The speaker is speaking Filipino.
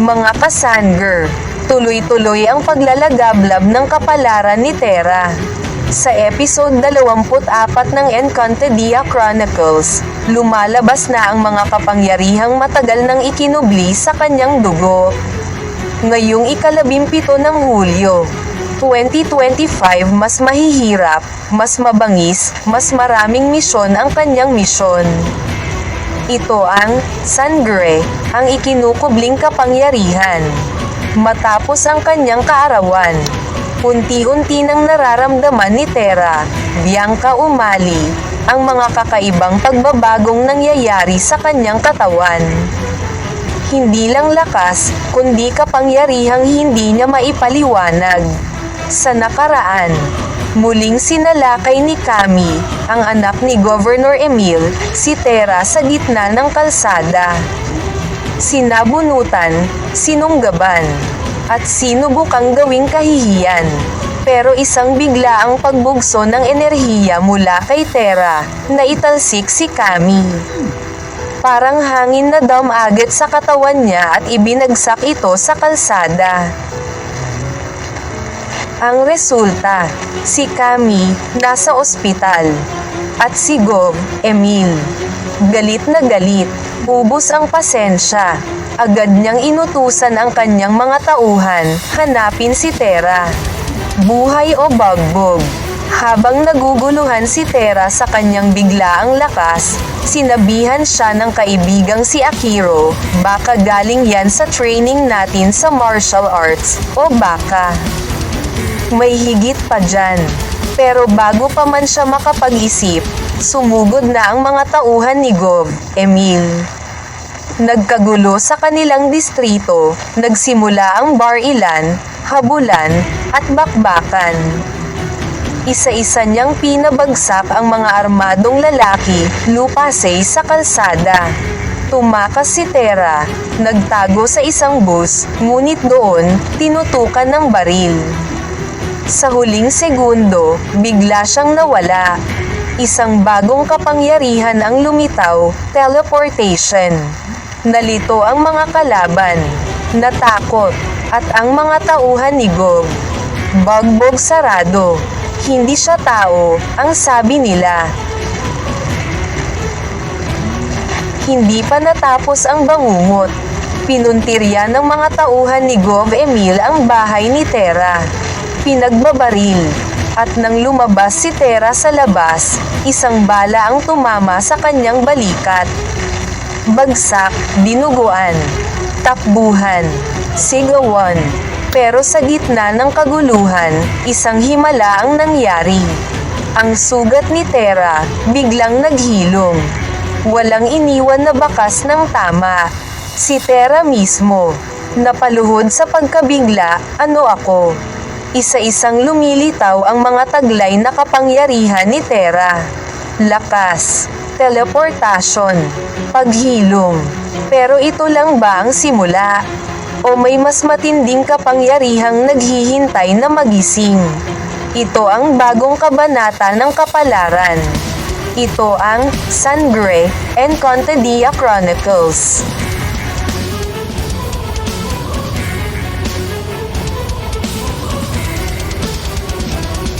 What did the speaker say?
Mga kasanger, tuloy-tuloy ang paglalagablab ng kapalaran ni Terra. Sa episode 24 ng Encantadia Chronicles, lumalabas na ang mga kapangyarihang matagal nang ikinubli sa kanyang dugo. Ngayong ikalabimpito ng Hulyo, 2025 mas mahihirap, mas mabangis, mas maraming misyon ang kanyang misyon. Ito ang Sangre, ang ikinukubling kapangyarihan. Matapos ang kanyang kaarawan, unti-unti nang nararamdaman ni Terra, Bianca Umali, ang mga kakaibang pagbabagong nangyayari sa kanyang katawan. Hindi lang lakas, kundi kapangyarihang hindi niya maipaliwanag. Sa nakaraan, muling sinalakay ni Kami, ang anak ni Governor Emil, si Tera sa gitna ng kalsada. Sinabunutan, sinunggaban, at sinubukang gawing kahihiyan. Pero isang bigla ang pagbugso ng enerhiya mula kay Tera, na italsik si Kami. Parang hangin na damagat sa katawan niya at ibinagsak ito sa kalsada. Ang resulta, si Kami nasa ospital at si Gov, Emil. Galit na galit, ubos ang pasensya. Agad niyang inutusan ang kanyang mga tauhan, hanapin si Tera. Buhay o bagbog. Habang naguguluhan si Tera sa kanyang biglaang lakas, sinabihan siya ng kaibigang si Akiro, baka galing yan sa training natin sa martial arts, o baka. May higit pa dyan. Pero bago pa man siya makapag-isip, sumugod na ang mga tauhan ni Gov, Emil. Nagkagulo sa kanilang distrito, nagsimula ang bar-ilan, habulan, at bakbakan. Isa-isa niyang pinabagsak ang mga armadong lalaki, lupasay sa kalsada. Tumakas si Tera, nagtago sa isang bus, ngunit doon, tinutukan ng baril. Sa huling segundo, bigla siyang nawala. Isang bagong kapangyarihan ang lumitaw, teleportation. Nalito ang mga kalaban, natakot, at ang mga tauhan ni Gog. Bagbog sarado. Hindi siya tao, ang sabi nila. Hindi pa natapos ang bangungot. Pinuntirya ng mga tauhan ni Gov Emil ang bahay ni Tera. Pinagbabaril. At nang lumabas si Tera sa labas, isang bala ang tumama sa kanyang balikat. Bagsak, dinuguan, takbuhan, sigawan. Pero sa gitna ng kaguluhan, isang himala ang nangyari. Ang sugat ni Tera, biglang naghilom. Walang iniwan na bakas ng tama. Si Tera mismo. Napaluhod sa pagkabigla, ano ako? Isa-isang lumilitaw ang mga taglay na kapangyarihan ni Tera. Lakas, teleportasyon, paghilom. Pero ito lang ba ang simula? O may mas matinding kapangyarihang naghihintay na magising? Ito ang bagong kabanata ng kapalaran. Ito ang Sangre Encantadia Chronicles.